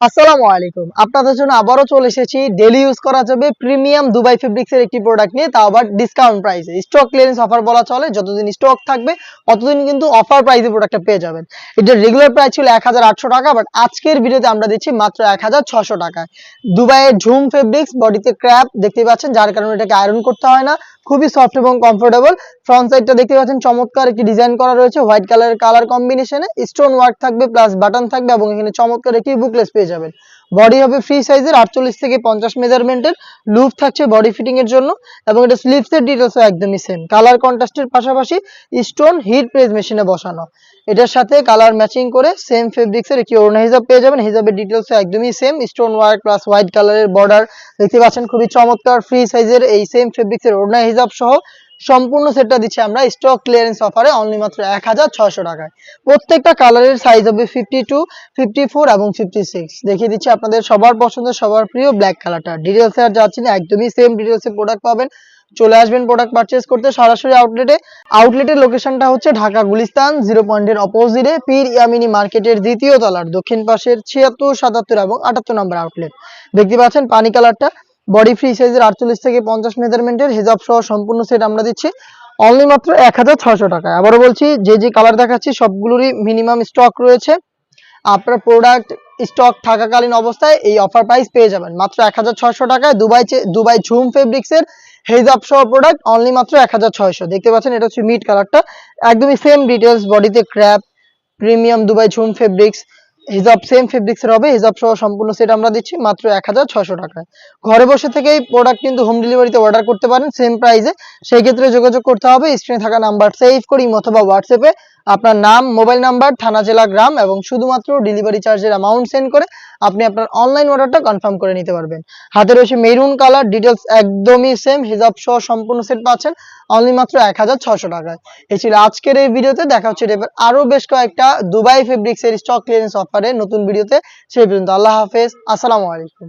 আসসালামু আলাইকুম। আপনাদের জন্য আবারও চলে এসেছি ডেলি ইউজ করা যাবে প্রিমিয়াম দুবাই ফেব্রিক্স এর একটি প্রোডাক্ট নিয়ে, তাও আবার ডিসকাউন্ট প্রাইসে স্টক ক্লিয়ারেন্স অফার বলা চলে যতদিন স্টক থাকবে ততদিন কিন্তু অফার প্রাইসে প্রোডাক্টটা পেয়ে যাবেন। এটার রেগুলার প্রাইস ছিল এক হাজার আটশো টাকা বাট আজকের ভিডিওতে আমরা দিচ্ছি মাত্র এক টাকায়। দুবাইয়ের ঝুম ফেব্রিক্স বডিতে ক্র্যাপ দেখতে পাচ্ছেন, যার কারণে এটাকে আয়রন করতে হয় না। খুবই সফট এবং কমফোর্টেবল ফ্রন্ট সাইডটা দেখতে পাচ্ছেন, চমৎকার একটি ডিজাইন করা রয়েছে। হোয়াইট কালারের কালার কম্বিনেশনে স্টোন ওয়ার্ক থাকবে প্লাস বাটন থাকবে এবং এখানে চমৎকার একটি বুকলেস পেয়ে যাবেন। বডি হবে ফ্রি সাইজের আটচল্লিশ থেকে পঞ্চাশ মেজারমেন্টের লুপ থাকছে বডি ফিটিং এর জন্য এবং এটা স্লিপসের ডিটেলসও একদমই সেম কালার কন্ট্রাস্টের পাশাপাশি স্টোন হিট প্রেস মেশিনে বসানো। এটার সাথে কালার ম্যাচিং করে সেম ফেব্রিক্স এর একটি ওড়না হিসাব পেয়ে যাবেন। হিসাবের ডিটেলস একদমই same stone work plus white কালারের বর্ডার দেখতে পাচ্ছেন খুবই চমৎকার ফ্রি সাইজের এই সেম ফেব্রিক্স এর ওড়না হিসাব সহ সম্পূর্ণ সেটটা দিচ্ছি আমরা। স্টক ক্লিয়ারেন্স অফারে অনলি মাত্র এক হাজার ছয়শো টাকায়। প্রত্যেকটা কালারের সাইজ হবে ফিফটি টু ফিফটি ফোর এবং ফিফটি সিক্স দেখিয়ে দিচ্ছি আপনাদের সবার পছন্দের, সবার প্রিয় ব্ল্যাক কালারটা ডিটেলসে আর যাচ্ছি না, একদমই সেম ডিটেলসে প্রোডাক্ট পাবেন। চলে আসবেন প্রোডাক্ট পারচেস করতে সরাসরি আউটলেটে আউটলেটের লোকেশনটা হচ্ছে ঢাকা গুলিস্তান জিরো পয়েন্টের অপোজিটে পীর ইয়ামিনী মার্কেটের দ্বিতীয় তলার দক্ষিণ পাশের ছিয়াত্তর, সাতাত্তর এবং আটাত্তর নম্বর আউটলেট দেখতে পাচ্ছেন পানি কালারটা বডি ফ্রি সাইজের আটচল্লিশ থেকে পঞ্চাশ মেজারমেন্টের হেজাব সহ সম্পূর্ণ সেট আমরা দিচ্ছি। অনলি মাত্র এক হাজার ছশো টাকায়। আবারও বলছি, যে যে কালার দেখাচ্ছি, সবগুলোরই মিনিমাম স্টক রয়েছে। আপনার প্রোডাক্ট স্টক থাকাকালীন অবস্থায় এই অফার প্রাইস পেয়ে যাবেন। মাত্র এক হাজার ছয়শো টাকায় দুবাই দুবাই ঝুম ফেব্রিক্স এর হেজাব সহ প্রোডাক্ট অনলি মাত্র এক হাজার ছয়শো। দেখতে পাচ্ছেন, এটা হচ্ছে মিট কালারটা একদমই সেম ডিটেলস বডিতে crepe premium Dubai zoom fabrics হিজাব সেম ফেব্রিক্স এর হবে, হিজাব সহ সম্পূর্ণ সেট আমরা দিচ্ছি, মাত্র এক হাজার ছশো টাকায়। ঘরে বসে থেকেই প্রোডাক্ট কিন্তু হোম ডেলিভারিতে অর্ডার করতে পারেন সেম প্রাইসে সেই ক্ষেত্রে যোগাযোগ করতে হবে স্ক্রিনে থাকা নাম্বার সেভ করি অথবা হোয়াটসঅ্যাপে আপনার নাম, মোবাইল নাম্বার, থানা, জেলা, গ্রাম এবং শুধুমাত্র ডেলিভারি চার্জের অ্যামাউন্ট সেন্ড করে আপনি আপনার অনলাইন অর্ডারটা কনফার্ম করে নিতে পারবেন। হাতে রয়েছে মেরুন কালার ডিটেলস একদমই সেম হিজাব সহ সম্পূর্ণ সেট পাচ্ছেন অনলি মাত্র এক হাজার ছশো টাকায়। এই ছিল আজকের এই ভিডিওতে, দেখা হচ্ছে এবার আরও বেশ কয়েকটা দুবাই ফেব্রিক্স এর স্টক ক্লিয়ারেন্স অফারে নতুন ভিডিওতে। সেই পর্যন্ত আল্লাহ হাফেজ, আসসালামু আলাইকুম।